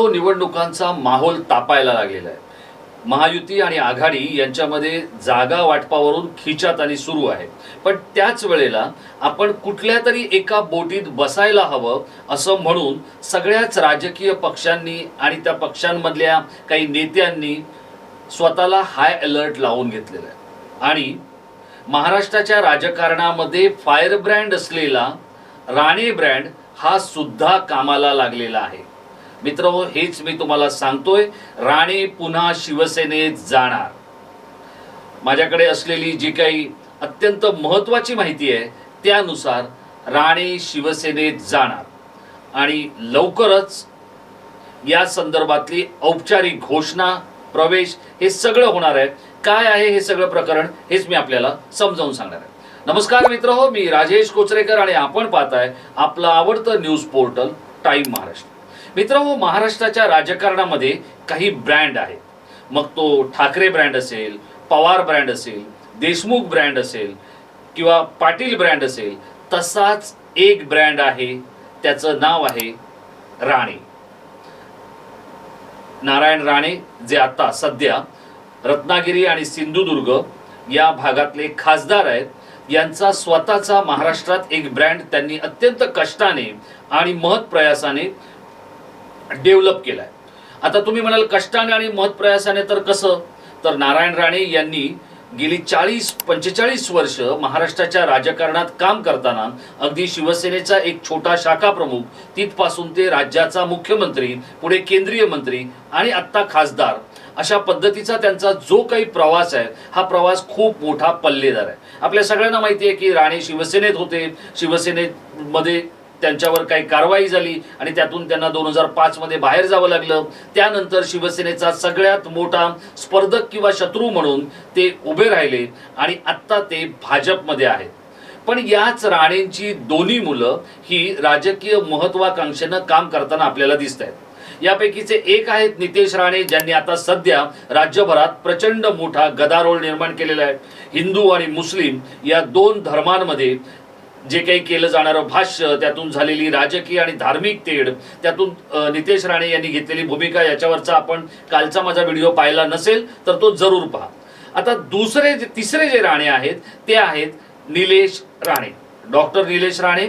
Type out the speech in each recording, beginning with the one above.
हळूहळू निवडणुकांचा माहोल तापायला लागलेला आहे. महायुती आणि आघाडी यांच्यामध्ये जागा वाटपावरून खिचातानी सुरू आहे. पण त्याच वेळेला आपण कुठल्या तरी एका बोटीत बसायला हवं असं म्हणून सगळ्याच राजकीय पक्षांनी आणि त्या पक्षांमधल्या काही नेत्यांनी स्वतःला हाय अलर्ट लावून घेतलेला आहे. आणि महाराष्ट्राच्या राजकारणामध्ये फायर ब्रँड असलेला राणे ब्रँड हा सुद्धा कामाला लागलेला आहे. मित्र हो, हेच मी तुम्हाला सांगतोय. राणे पुन्हा शिवसेनेत जाणार. माझ्याकडे असलेली जी काही अत्यंत महत्वाची माहिती आहे त्यानुसार राणे शिवसेनेत जाणार. आणि लवकरच या संदर्भातली औपचारिक घोषणा प्रवेश हे सगळं होणार आहे काय आहे हे सगळं प्रकरण हेच मी आपल्याला समजावून सांगणार आहे. नमस्कार मित्र हो मी राजेश कोचरेकर आणि आपण पाहताय आपलं आवडतं न्यूज पोर्टल टाईम महाराष्ट्र. मित्र हो महाराष्ट्राच्या राजकारणामध्ये काही ब्रँड आहेत. मग तो ठाकरे ब्रँड असेल पवार ब्रँड असेल देशमुख ब्रँड असेल किंवा पाटील ब्रँड असेल तसाच एक ब्रँड आहे त्याचं नाव आहे राणे. नारायण राणे जे आता सध्या रत्नागिरी आणि सिंधुदुर्ग या भागातले खासदार आहेत यांचा स्वतःचा महाराष्ट्रात एक ब्रँड त्यांनी अत्यंत कष्टाने आणि महत् डेव्हलप डेव्हलप केलाय. आता तुम्ही म्हणाल कष्टाने आणि महत्प्रयासाने तर कसं? तर नारायण राणे यांनी गेली चाळीस पंचेचाळीस वर्ष महाराष्ट्राच्या राजकारणात काम करताना अगदी शिवसेनेचा एक छोटा शाखा प्रमुख तिथपासून ते राज्याचा मुख्यमंत्री पुढे केंद्रीय मंत्री आणि आत्ता खासदार अशा पद्धतीचा त्यांचा जो काही प्रवास आहे हा प्रवास खूप मोठा पल्लेदार आहे. आपल्या सगळ्यांना माहिती आहे की राणे शिवसेनेत होते. शिवसेनेमध्ये त्यांच्यावर काही कारवाई झाली आणि त्यातून त्यांना दोन हजार पाच मध्ये बाहेर जावं लागलं. त्यानंतर शिवसेनेचा सगळ्यात मोठा स्पर्धक किंवा शत्रू म्हणून ते उभे राहिले आणि आत्ता ते भाजपमध्ये आहेत. पण याच राणेंची दोन्ही मुलं ही राजकीय महत्वाकांक्षेनं काम करताना आपल्याला दिसत आहेत यापैकीचे एक आहेत नितेश राणे ज्यांनी आता सध्या राज्यभरात प्रचंड मोठा गदारोळ निर्माण केलेला आहे. हिंदू आणि मुस्लिम या दोन धर्मांमध्ये जे काही केलं जाणारं भाष्य त्यातून झालेली राजकीय आणि धार्मिक तेढ त्यातून नितेश राणे यांनी घेतलेली भूमिका याच्यावरचा आपण कालचा माझा व्हिडिओ पाहिला नसेल तर तो जरूर पहा. आता दुसरे जे तिसरे जे राणे आहेत ते आहेत निलेश राणे. डॉक्टर निलेश राणे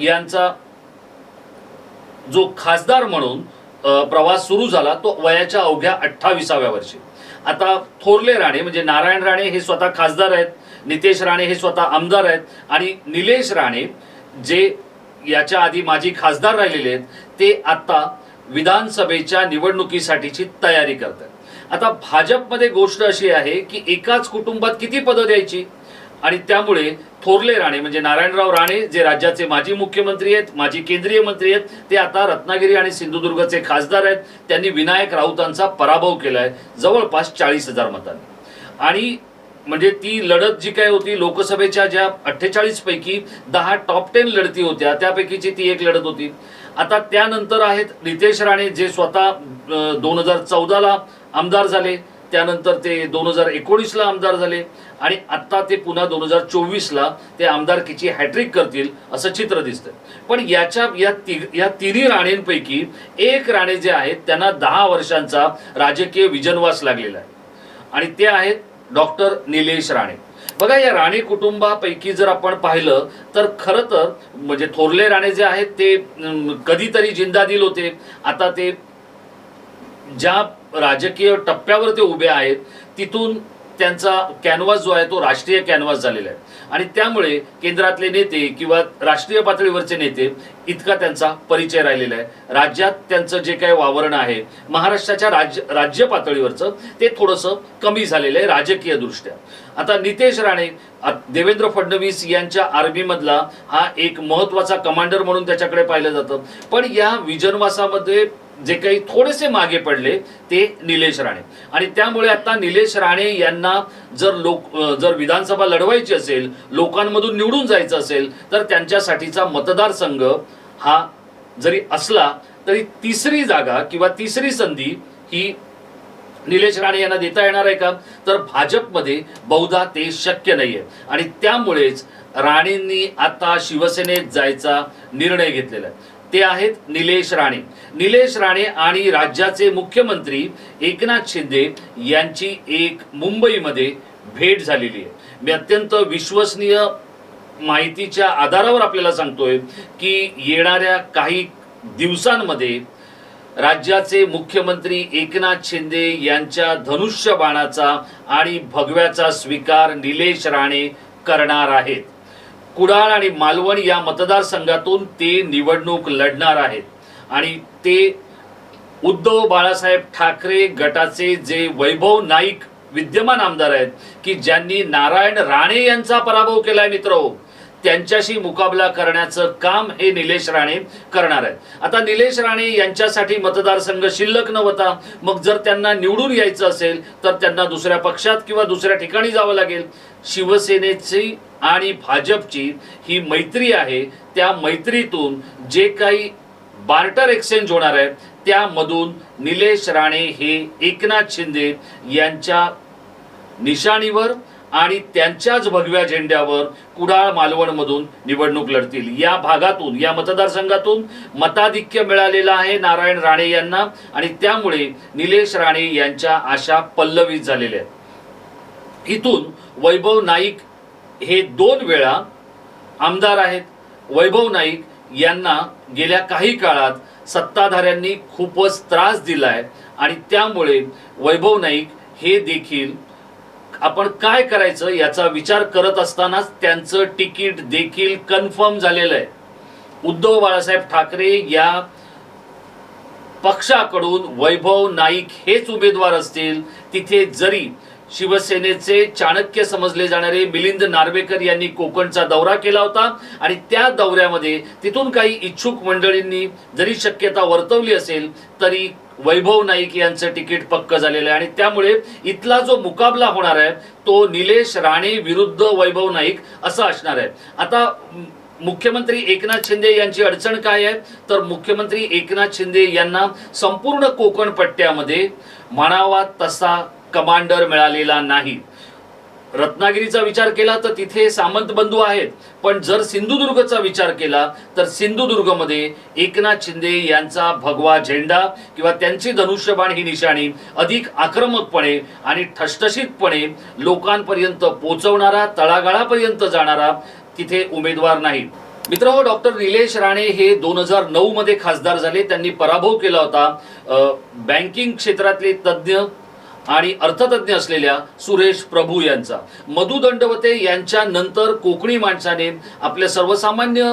यांचा जो खासदार म्हणून प्रवास सुरू झाला तो वयाच्या अवघ्या अठ्ठावीसाव्या वर्षी. आता थोरले राणे म्हणजे नारायण राणे हे स्वतः खासदार आहेत नितेश राणे हे स्वतः आमदार आहेत आणि निलेश राणे जे याच्या आधी माजी खासदार राहिलेले आहेत ते आता विधानसभेच्या निवडणुकीसाठीची तयारी करतात. आता भाजपमध्ये गोष्ट अशी आहे की एकाच कुटुंबात किती पदं द्यायची? आणि त्यामुळे थोरले राणे म्हणजे नारायणराव राणे जे राज्याचे माजी मुख्यमंत्री आहेत माजी केंद्रीय मंत्री आहेत ते आता रत्नागिरी आणि सिंधुदुर्गचे खासदार आहेत. त्यांनी विनायक राऊतांचा पराभव केला आहे जवळपास चाळीस हजार मतांनी. आणि म्हणजे ती लढत जी काय होती लोकसभेच्या ज्या अठ्ठेचाळीस पैकी दहा टॉप टेन लढती होत्या त्यापैकीची ती एक लढत होती. आता त्यानंतर आहेत नितेश राणे जे स्वतः दोन हजार चौदाला आमदार झाले त्यानंतर ते दोन हजार एकोणीसला आमदार झाले आणि आत्ता ते पुन्हा दोन हजार चोवीसला ते आमदारकीची हॅट्रिक करतील असं चित्र दिसतंय. पण याच्या या ति या तिन्ही राणेंपैकी एक राणे जे आहेत त्यांना दहा वर्षांचा राजकीय विजनवास लागलेला आहे. आणि ते आहेत डॉक्टर निलेश राणे. बघा या राणे कुटुंबापैकी जर आपण पाहिलं तर खरं तर म्हणजे थोरले राणे जे आहेत ते कधीतरी जिंदादिल होते. आता ते ज्या राजकीय टप्प्यावर ते उभे आहेत तिथून त्यांचा कॅनव्हास जो आहे तो राष्ट्रीय कॅनव्हास झालेला आहे. आणि त्यामुळे केंद्रातले नेते किंवा राष्ट्रीय पातळीवरचे नेते इतका त्यांचा परिचय राहिलेला आहे. राज्यात त्यांचं जे काही वावरण आहे महाराष्ट्राच्या राज्य राज्य पातळीवरचं ते थोडंसं कमी झालेलं आहे राजकीय दृष्ट्या आता नितेश राणे देवेंद्र फडणवीस यांच्या आर्मीमधला हा एक महत्त्वाचा कमांडर म्हणून त्याच्याकडे पाहिलं जातं. पण या विजनवासामध्ये जे काही थोडेसे मागे पडले ते निलेश राणे. आणि त्यामुळे आता निलेश राणे यांना जर लोक जर विधानसभा लढवायची असेल लोकांमधून निवडून जायचं असेल तर त्यांच्यासाठीचा मतदारसंघ हा जरी असला तरी तिसरी जागा किंवा तिसरी संधी ही निलेश राणे यांना देता येणार आहे का? तर भाजपमध्ये बहुधा ते शक्य नाहीये. आणि त्यामुळेच राणेंनी आता शिवसेनेत जायचा निर्णय घेतलेला आहे. ते आहेत निलेश राणे. निलेश राणे आणि राज्याचे मुख्यमंत्री एकनाथ शिंदे यांची एक मुंबईमध्ये भेट झालेली आहे. मी अत्यंत विश्वसनीय माहितीच्या आधारावर आपल्याला सांगतोय की येणाऱ्या काही दिवसांमध्ये राज्याचे मुख्यमंत्री एकनाथ शिंदे यांच्या धनुष्य बाणाचा आणि भगव्याचा स्वीकार निलेश राणे करणार आहेत. कुडाळ आणि मालवण या मतदारसंघातून ते निवडणूक लढणार आहेत. आणि ते उद्धव बाळासाहेब ठाकरे गटाचे जे वैभव नाईक विद्यमान आमदार आहेत की ज्यांनी नारायण राणे यांचा पराभव केलाय मित्र हो. त्यांच्याशी मुकाबला करण्याचं काम हे निलेश राणे करणार आहेत. आता निलेश राणे यांच्यासाठी मतदारसंघ शिल्लक नव्हता. मग जर त्यांना निवडून यायचं असेल तर त्यांना दुसऱ्या पक्षात किंवा दुसऱ्या ठिकाणी जावं लागेल. शिवसेनेची आणि भाजपची ही मैत्री आहे. त्या मैत्रीतून जे काही बार्टर एक्सचेंज होणार आहे त्यामधून निलेश राणे हे एकनाथ शिंदे यांच्या निशाणीवर आणि त्यांच्याच भगव्या झेंड्यावर कुडाळ मालवणमधून निवडणूक लढतील. या भागातून या मतदारसंघातून मताधिक्य मिळालेलं आहे नारायण राणे यांना आणि त्यामुळे निलेश राणे यांच्या आशा पल्लवित झालेल्या आहेत. इथून वैभव नाईक हे दोन वेळा आमदार आहेत. वैभव नाईक यांना गेल्या काही काळात सत्ताधाऱ्यांनी खूपच त्रास दिला आहे आणि त्यामुळे वैभव नाईक हे देखील आपण काय करायचं याचा विचार करत असतानाच त्यांचं तिकीट देखील कन्फर्म झालेलं आहे. उद्धव बाळासाहेब ठाकरे या पक्षाकडून वैभव नाईक हेच उमेदवार असतील तिथे जरी शिवसेनेचे चाणक्य समजले जाणारे मिलिंद नार्वेकर यांनी कोकणचा दौरा केला होता आणि त्या दौऱ्यामध्ये तिथून काही इच्छुक मंडळींनी जरी शक्यता वर्तवली असेल तरी वैभव नाईक यांचं तिकीट पक्क झालेलं आहे. आणि त्यामुळे इथला जो मुकाबला होणार आहे तो निलेश राणे विरुद्ध वैभव नाईक असा असणार आहे. आता मुख्यमंत्री एकनाथ शिंदे यांची अडचण काय आहे? तर मुख्यमंत्री एकनाथ शिंदे यांना संपूर्ण कोकण पट्ट्यामध्ये म्हणावा तसा कमांडर मिळालेला नाही. रत्नागिरीचा विचार केला तर तिथे सामंत बंधू आहेत. पण जर सिंधुदुर्गचा विचार केला तर सिंधुदुर्गमध्ये एकनाथ शिंदे यांचा भगवा झेंडा किंवा त्यांची धनुष्यबाण ही निशाणी अधिक आक्रमकपणे आणि ठसठशीतपणे लोकांपर्यंत पोचवणारा तळागाळापर्यंत जाणारा तिथे उमेदवार नाही मित्र हो डॉक्टर निलेश राणे हे दोन हजार नऊ मध्ये खासदार झाले. त्यांनी पराभव केला होता. बँकिंग क्षेत्रातले तज्ज्ञ आणि अर्थतज्ञ असलेल्या सुरेश प्रभू यांचा. मधु दंडवते यांच्या नंतर कोकणी माणसाने आपल्या सर्वसामान्य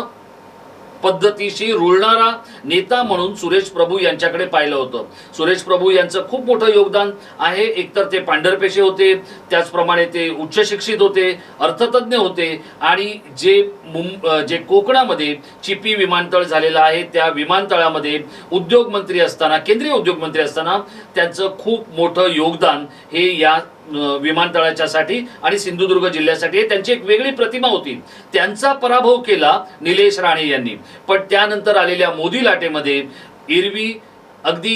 पद्धतीशी रुळणारा नेता म्हणून सुरेश प्रभू यांच्याकडे पाहिलं होतं. सुरेश प्रभू यांचं खूप मोठं योगदान आहे. एकतर ते पांढरपेशे होते त्याचप्रमाणे ते उच्च शिक्षित होते अर्थतज्ञ होते आणि जे मुं जे कोकणामध्ये चिपी विमानतळ झालेलं आहे त्या विमानतळामध्ये उद्योगमंत्री असताना केंद्रीय उद्योगमंत्री असताना त्यांचं खूप मोठं योगदान हे या विमानतळाच्यासाठी आणि सिंधुदुर्ग जिल्ह्यासाठी त्यांची एक वेगळी प्रतिमा होती. त्यांचा पराभव केला निलेश राणे यांनी. पण त्यानंतर आलेल्या मोदी लाटेमध्ये एरवी अगदी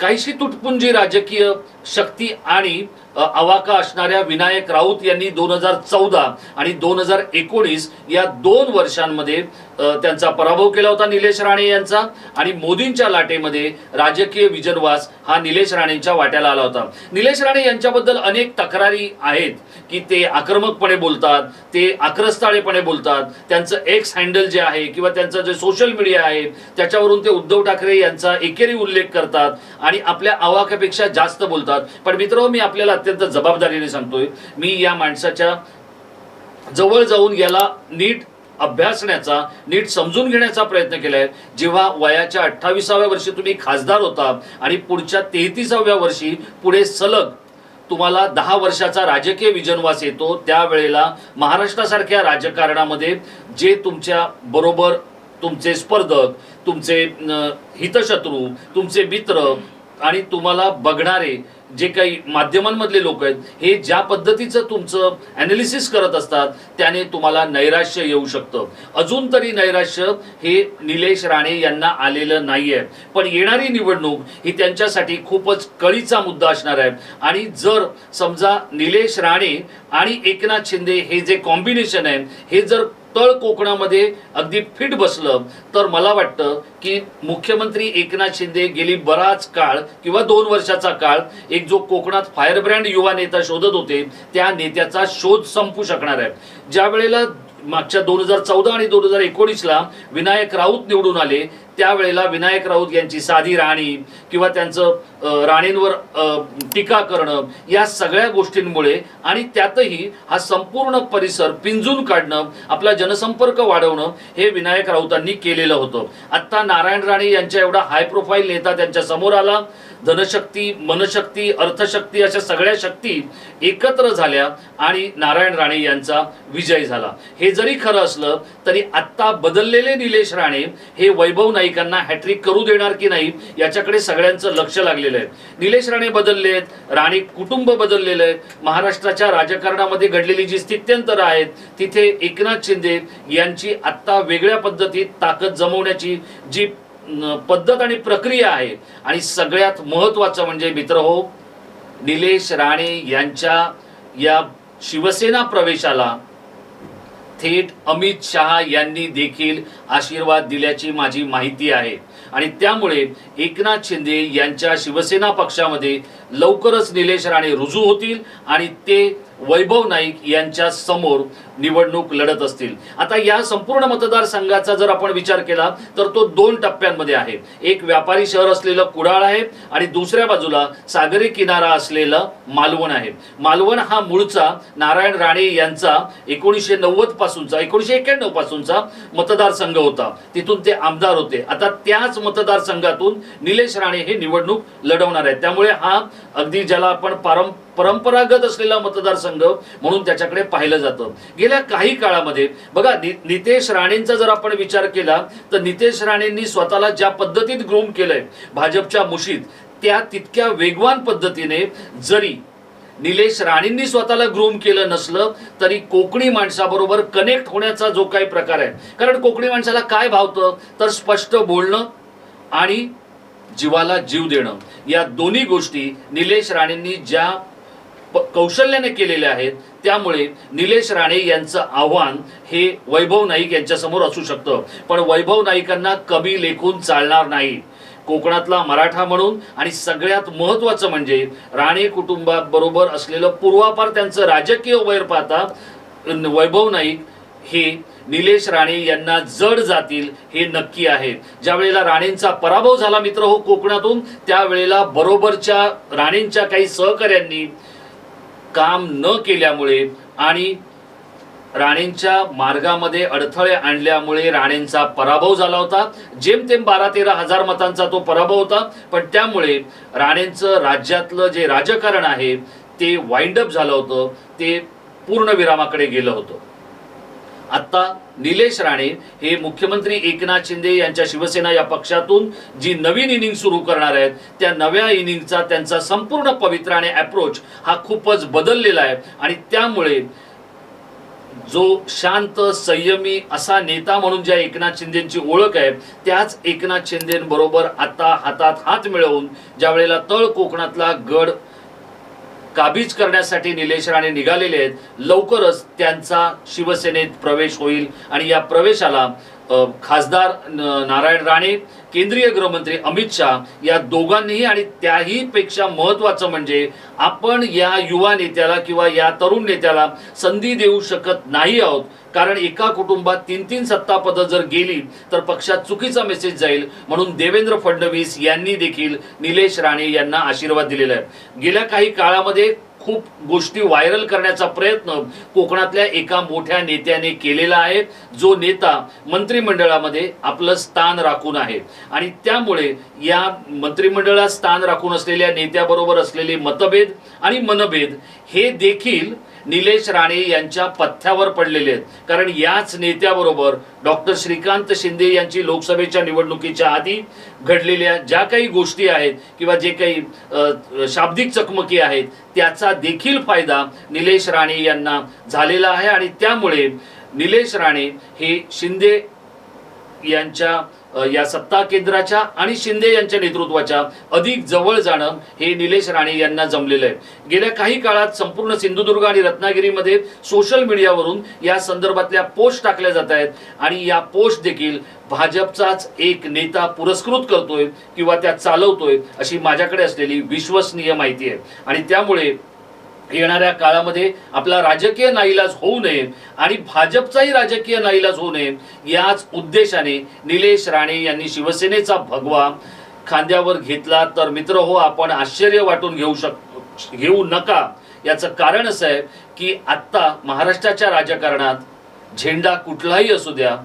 काहीशी तुटपुंजी राजकीय शक्ती आणि आवाका अवाका असणाऱ्या विनायक राऊत यांनी दोन हजार चौदा आणि दोन हजार एकोणीस या दोन वर्षांमध्ये त्यांचा पराभव केला होता निलेश राणे यांचा आणि मोदींच्या लाटेमध्ये राजकीय विजनवास हा निलेश राणेंच्या वाट्याला आला होता. निलेश राणे यांच्याबद्दल अनेक तक्रारी आहेत की ते आक्रमकपणे बोलतात ते आक्रस्ताळेपणे बोलतात. त्यांचं एक्स हँडल जे आहे किंवा त्यांचं जे सोशल मीडिया आहे त्याच्यावरून ते उद्धव ठाकरे यांचा एकेरी उल्लेख करतात आणि आपल्या आवाक्यापेक्षा जास्त बोलतात. पण मित्र मी आपल्याला अत्यंत जबाबदारीने सांगतोय मी या माणसाच्या जवळ जाऊन याला नीट अभ्यासण्याचा नीट समजून घेण्याचा प्रयत्न केला आहे जेव्हा वयाच्या अठ्ठावीसाव्या वर्षी तुम्ही खासदार होता आणि पुढच्या तेहतीसाव्या वर्षी पुढे सलग तुम्हाला दहा वर्षाचा राजकीय विजनवास येतो त्यावेळेला महाराष्ट्रासारख्या राजकारणामध्ये जे तुमच्या बरोबर तुमचे स्पर्धक तुमचे हितशत्रू तुमचे मित्र आणि तुम्हाला बघणारे जे काही माध्यमांमधले लोक आहेत हे ज्या पद्धतीचं तुमचं ॲनालिसिस करत असतात त्याने तुम्हाला नैराश्य येऊ शकतं. अजून तरी नैराश्य हे निलेश राणे यांना आलेलं नाही आहे पण येणारी निवडणूक ही त्यांच्यासाठी खूपच कळीचा मुद्दा असणार आहे. आणि जर समजा निलेश राणे आणि एकनाथ शिंदे हे जे कॉम्बिनेशन आहे हे जर तळ कोकणामध्ये अगदी फिट बसलं तर मला वाटतं की मुख्यमंत्री एकनाथ शिंदे गेली बराच काळ किंवा दोन वर्षाचा काळ एक जो कोकणात फायरब्रँड युवा नेता शोधत होते त्या नेत्याचा शोध संपू शकणार आहे. ज्या वेळेला मागच्या दोन हजार चौदा आणि दोन हजार एकोणीसला विनायक राऊत निवडून आले त्यावेळेला विनायक राऊत यांची साधी राणी किंवा त्यांचं राणींवर टीका करणं या सगळ्या गोष्टींमुळे आणि त्यातही हा संपूर्ण परिसर पिंजून काढणं आपला जनसंपर्क वाढवणं हे विनायक राऊतांनी केलेलं होतं. आत्ता नारायण राणे यांच्या एवढा हाय प्रोफाईल नेता त्यांच्यासमोर आला. धनशक्ती मनशक्ती अर्थशक्ती अशा सगळ्या शक्ती एकत्र झाल्या आणि नारायण राणे यांचा विजय झाला. हे जरी खरं असलं तरी आत्ता बदललेले निलेश राणे हे वैभव नाईकांना हॅट्रिक करू देणार की नाही याच्याकडे सगळ्यांचं लक्ष लागलेलं आहे. निलेश राणे बदलले आहेत राणे कुटुंब बदललेलं आहे. महाराष्ट्राच्या राजकारणामध्ये घडलेली जी स्थित्यंतरं आहेत तिथे एकनाथ शिंदे यांची आत्ता वेगळ्या पद्धतीत ताकद जमवण्याची जी पद्धत आणि प्रक्रिया आहे. आणि सगळ्यात महत्त्वाचं म्हणजे मित्र हो निलेश राणे यांच्या या शिवसेना प्रवेशाला थेट अमित शहा यांनी देखील आशीर्वाद दिल्याची माझी माहिती आहे. आणि त्यामुळे एकनाथ शिंदे यांच्या शिवसेना पक्षामध्ये लवकरच निलेश राणे रुजू होतील आणि ते वैभव नाईक यांच्या समोर निवडणूक लढत असतील. आता या संपूर्ण मतदारसंघाचा जर आपण विचार केला तर तो दोन टप्प्यांमध्ये आहे. एक व्यापारी शहर असलेलं कुडाळ आहे आणि दुसऱ्या बाजूला सागरी किनारा असलेलं मालवण आहे. मालवण हा मूळचा नारायण राणे यांचा एकोणीसशे नव्वद पासूनचा एकोणीसशे एक्क्याण्णव पासूनचा मतदारसंघ होता. तिथून ते आमदार होते. आता त्याच मतदारसंघातून निलेश राणे हे निवडणूक लढवणार आहेत. त्यामुळे हा अगदी ज्याला आपण पारं परंपरागत असलेला मतदारसंघ म्हणून त्याच्याकडे पाहिलं जातं. गेल्या काही काळामध्ये बघा नि- नितेश राणेंचा जर आपण विचार केला तर नितेश राणेंनी स्वतःला ज्या पद्धतीत ग्रूम केलंय भाजपच्या मुशीत त्या तितक्या वेगवान पद्धतीने जरी निलेश राणेंनी स्वतःला ग्रूम केलं नसलं तरी कोकणी माणसाबरोबर कनेक्ट होण्याचा जो काही प्रकार आहे कारण कोकणी माणसाला काय भावतं? तर स्पष्ट बोलणं आणि जीवाला जीव देणं. या दोन्ही गोष्टी निलेश राणेंनी ज्या कौशल्याने केलेले आहेत. त्यामुळे निलेश राणे यांचं आव्हान हे वैभव नाईक यांच्यासमोर असू शकतं. पण वैभव नाईकांना कमी लेखून चालणार नाही. कोकणातला मराठा म्हणून आणि सगळ्यात महत्वाचं म्हणजे राणे कुटुंबाबरोबर असलेलं पूर्वापार त्यांचं राजकीय वैर पाहता वैभव नाईक हे निलेश राणे यांना जड जातील हे नक्की आहे. ज्या वेळेला राणेंचा पराभव झाला मित्र हो कोकणातून त्यावेळेला बरोबरच्या राणेंच्या काही सहकाऱ्यांनी काम न केल्यामुळे आणि राणेंच्या मार्गामध्ये अडथळे आणल्यामुळे राणेंचा पराभव झाला होता. जेमतेम बारा तेरा हजार मतांचा तो पराभव होता. पण त्यामुळे राणेंचं राज्यातलं जे राजकारण आहे ते वाइंड अप झालं होतं. ते पूर्ण विरामाकडे गेलं होतं. आत्ता निलेश राणे हे मुख्यमंत्री एकनाथ शिंदे यांच्या शिवसेना या पक्षातून जी नवीन इनिंग सुरू करणार आहेत त्या नव्या इनिंगचा त्यांचा संपूर्ण पवित्र आणि अप्रोच हा खूपच बदललेला आहे. आणि त्यामुळे जो शांत संयमी असा नेता म्हणून ज्या एकनाथ शिंदेची ओळख आहे त्याच एकनाथ शिंदेबरोबर आता हातात हात मिळवून ज्या वेळेला तळ कोकणातला गड काबीज करण्यासाठी निलेश राणे निघालेले आहेत. लवकरच त्यांचा शिवसेनेत प्रवेश होईल आणि या प्रवेशाला खासदार न- नारायण राणे केंद्रीय गृहमंत्री अमित शहा या दोघांनीही आणि त्याही पेक्षा महत्वाचं म्हणजे आपण या युवा नेत्याला किंवा या तरुण नेत्याला संधी देऊ शकत नाही आहोत. कारण एका कुटुंबात तीन तीन सत्ता पदं जर गेली तर पक्षात चुकीचा मेसेज जाईल. म्हणून देवेंद्र फडणवीस यांनी देखील निलेश राणे यांना आशीर्वाद दिलेला आहे. गेल्या काही काळामध्ये खूप गोष्टी व्हायरल करण्याचा प्रयत्न कोकणातल्या एका मोठ्या नेत्याने केलेला आहे. जो नेता मंत्रिमंडळामध्ये आपलं स्थान राखून आहे. आणि त्यामुळे या मंत्रिमंडळात स्थान राखून असलेल्या नेत्याबरोबर असलेले मतभेद आणि मनभेद हे देखील निलेश राणे यांच्या पथ्यावर पडलेले आहेत. कारण याच नेत्याबरोबर डॉक्टर श्रीकांत शिंदे यांची लोकसभेच्या निवडणुकीच्या आधी घडलेल्या ज्या काही गोष्टी आहेत किंवा जे काही शाब्दिक चकमकी आहेत त्याचा देखील फायदा निलेश राणे यांना झालेला आहे. आणि त्यामुळे निलेश राणे हे शिंदे यांच्या या सत्ता केंद्राच्या आणि शिंदे यांच्या नेतृत्वाच्या अधिक जवळ जाणं हे निलेश राणे यांना जमलेलं आहे. गेल्या काही काळात संपूर्ण सिंधुदुर्ग आणि रत्नागिरीमध्ये सोशल मीडियावरून या संदर्भातल्या पोस्ट टाकल्या जात आहेत आणि या पोस्ट देखील भाजपचाच एक नेता पुरस्कृत करतोय किंवा त्या चालवतोय अशी माझ्याकडे असलेली विश्वसनीय माहिती आहे. आणि त्यामुळे येणाऱ्या काळामध्ये आपला राजकीय नाईलाज होऊ नये आणि भाजपचाही राजकीय नाईलाज होऊ नये याच उद्देशाने निलेश राणे यांनी शिवसेनेचा भगवा खांद्यावर घेतला. तर मित्र हो आपण आश्चर्य वाटून घेऊ शक घेऊ नका. याचं कारण असं आहे की आत्ता महाराष्ट्राच्या राजकारणात झेंडा कुठलाही असू द्या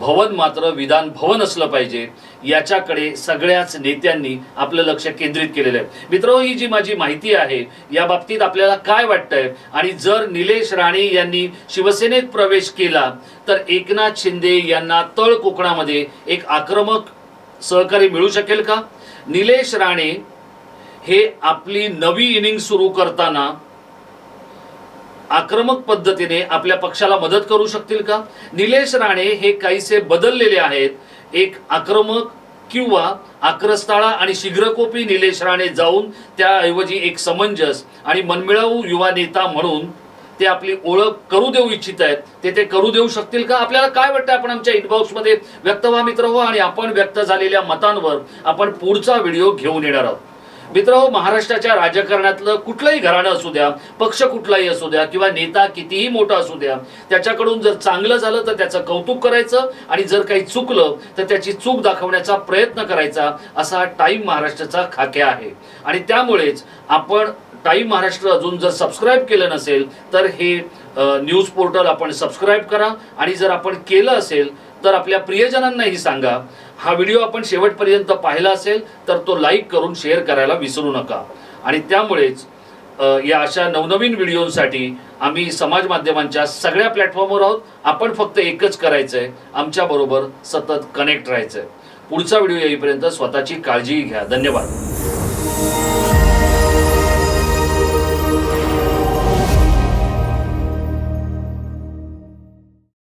भवन मात्र विधान भवन असलं पाहिजे. याच्याकडे सगळ्याच नेत्यांनी आपलं लक्ष केंद्रित केलेलं आहे. मित्रो ही जी माझी माहिती आहे या बाबतीत आपल्याला काय वाटतंय? आणि जर निलेश राणे यांनी शिवसेनेत प्रवेश केला तर एकनाथ शिंदे यांना तळ कोकणामध्ये एक आक्रमक सहकारी मिळू शकेल का? निलेश राणे हे आपली नवी इनिंग सुरू करताना आक्रमक पद्धतीने आपल्या पक्षाला मदत करू शकतील का? निलेश राणे हे काहीसे बदललेले आहेत. एक आक्रमक किंवा आक्रस्ताळा आणि शीघ्रकोपी निलेश राणे जाऊन त्याऐवजी एक समंजस आणि मनमिळावू युवा नेता म्हणून ते आपली ओळख करू देऊ इच्छित आहेत. ते ते करू देऊ शकतील का? आपल्याला काय वाटतं? आपण आमच्या इनबॉक्समध्ये व्यक्त व्हा मित्र हो आणि आपण व्यक्त झालेल्या मतांवर आपण पुढचा व्हिडिओ घेऊन येणार आहोत. मित्रांनो महाराष्ट्राच्या राजकारणातलं कुठलंही घराणं असू द्या पक्ष कुठलाही असू द्या किंवा नेता कितीही मोठा असू द्या त्याच्याकडून जर चांगलं झालं तर त्याचं कौतुक करायचं आणि जर काही चुकलं तर त्याची चूक दाखवण्याचा प्रयत्न करायचा असा टाईम महाराष्ट्राचा खाक्या आहे. आणि त्यामुळेच आपण टाईम महाराष्ट्र अजून जर सबस्क्राईब केलं नसेल तर हे न्यूज पोर्टल आपण सबस्क्राईब करा आणि जर आपण केलं असेल तर आपल्या प्रियजनांनाही सांगा हा व्हिडिओ आपण शेवटपर्यंत पाहिला असेल तर तो लाईक करून शेअर करायला विसरू नका. आणि त्यामुळेच या अशा नवनवीन व्हिडिओसाठी आम्ही समाज माध्यमांच्या सगळ्या प्लॅटफॉर्मवर आहोत. आपण फक्त एकच करायचंय आमच्याबरोबर सतत कनेक्ट राहायचंय. पुढचा व्हिडिओ येईपर्यंत स्वतःची काळजी घ्या. धन्यवाद.